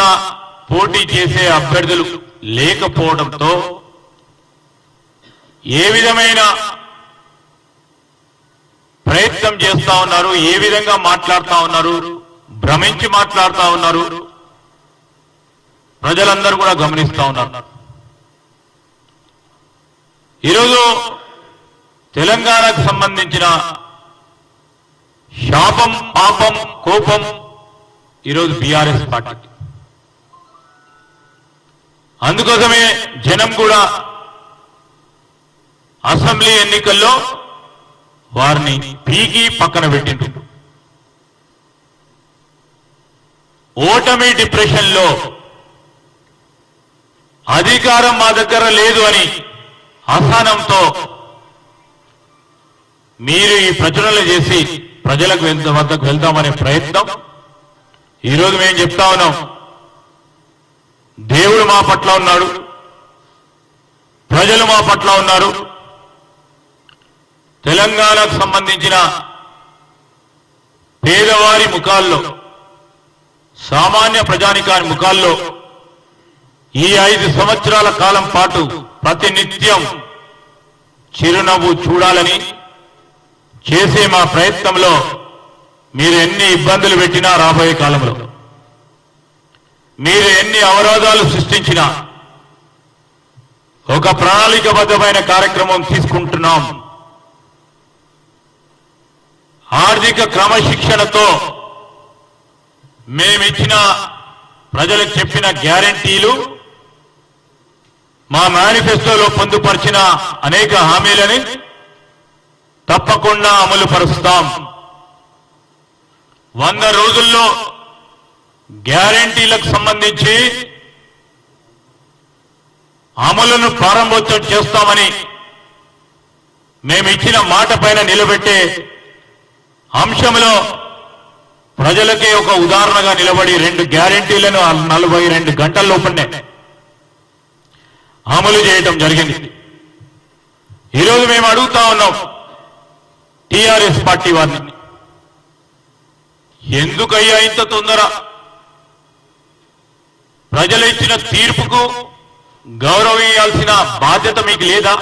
తరఫున పోటీ చేసే అభ్యర్థులు లేకపోవడంతో ఏ విధమైన ప్రయత్నం చేస్తా ఉన్నారు ఏ విధంగా మాట్లాడుతా ఉన్నారు భ్రమించి మాట్లాడుతా ఉన్నారు ప్రజలందరూ కూడా గమనిస్తా ఉన్నారు. ఈరోజు తెలంగాణకు సంబంధించిన శాపం పాపం కోపం ఈరోజు బీఆర్ఎస్ పార్టీ అందుకోసమే జనం కూడా అసెంబ్లీ ఎన్నికల్లో వారిని పీకి పక్కన పెట్టిండు ఓటమి డిప్రెషన్లో అధికారం మా దగ్గర లేదు అని అసహనంతో మీరు ఈ ప్రచురణలు చేసి ప్రజలకు వద్దకు వెళ్తామనే ప్రయత్నం. ఈరోజు మేము చెప్తా ఉన్నాం. దేవుడు మా పట్ల ఉన్నాడు. ప్రజలు మా పట్ల ఉన్నారు. తెలంగాణకు సంబంధించిన పేదవారి ముఖాల్లో సామాన్య ప్రజానికాని ముఖాల్లో ఈ ఐదు సంవత్సరాల కాలం పాటు ప్రతినిత్యం చిరునవ్వు చూడాలని చేసే మా ప్రయత్నంలో మీరు ఎన్ని ఇబ్బందులు పెట్టినా రాబోయే కాలంలో. మీరు ఎన్ని అవరోధాలు సృష్టించినా ఒక ప్రణాళికబద్ధమైన కార్యక్రమం తీసుకుంటున్నాం. ఆర్థిక క్రమశిక్షణతో మేమిచ్చిన ప్రజలకు చెప్పిన గ్యారంటీలు మా మేనిఫెస్టోలో పొందుపరిచిన అనేక హామీలని తప్పకుండా అమలు పరుస్తాం. వంద రోజుల్లో గ్యారంటీలకు సంబంధించి అమలును ప్రారంభోత్సవం చేస్తామని మేమిచ్చిన మాట పైన నిలబెట్టే అంశంలో ప్రజలకే ఒక ఉదాహరణగా నిలబడి రెండు గ్యారంటీలను నలభై రెండు గంటల లోపలనే అమలు చేయటం జరిగింది. ఈరోజు మేము అడుగుతా ఉన్నాం టీఆర్ఎస్ పార్టీ వారిని. ఎందుకయ్యా ఇంత తొందర? ప్రజలు ఇచ్చిన తీర్పుకు గౌరవించాల్సిన బాధ్యత మీకు లేదా?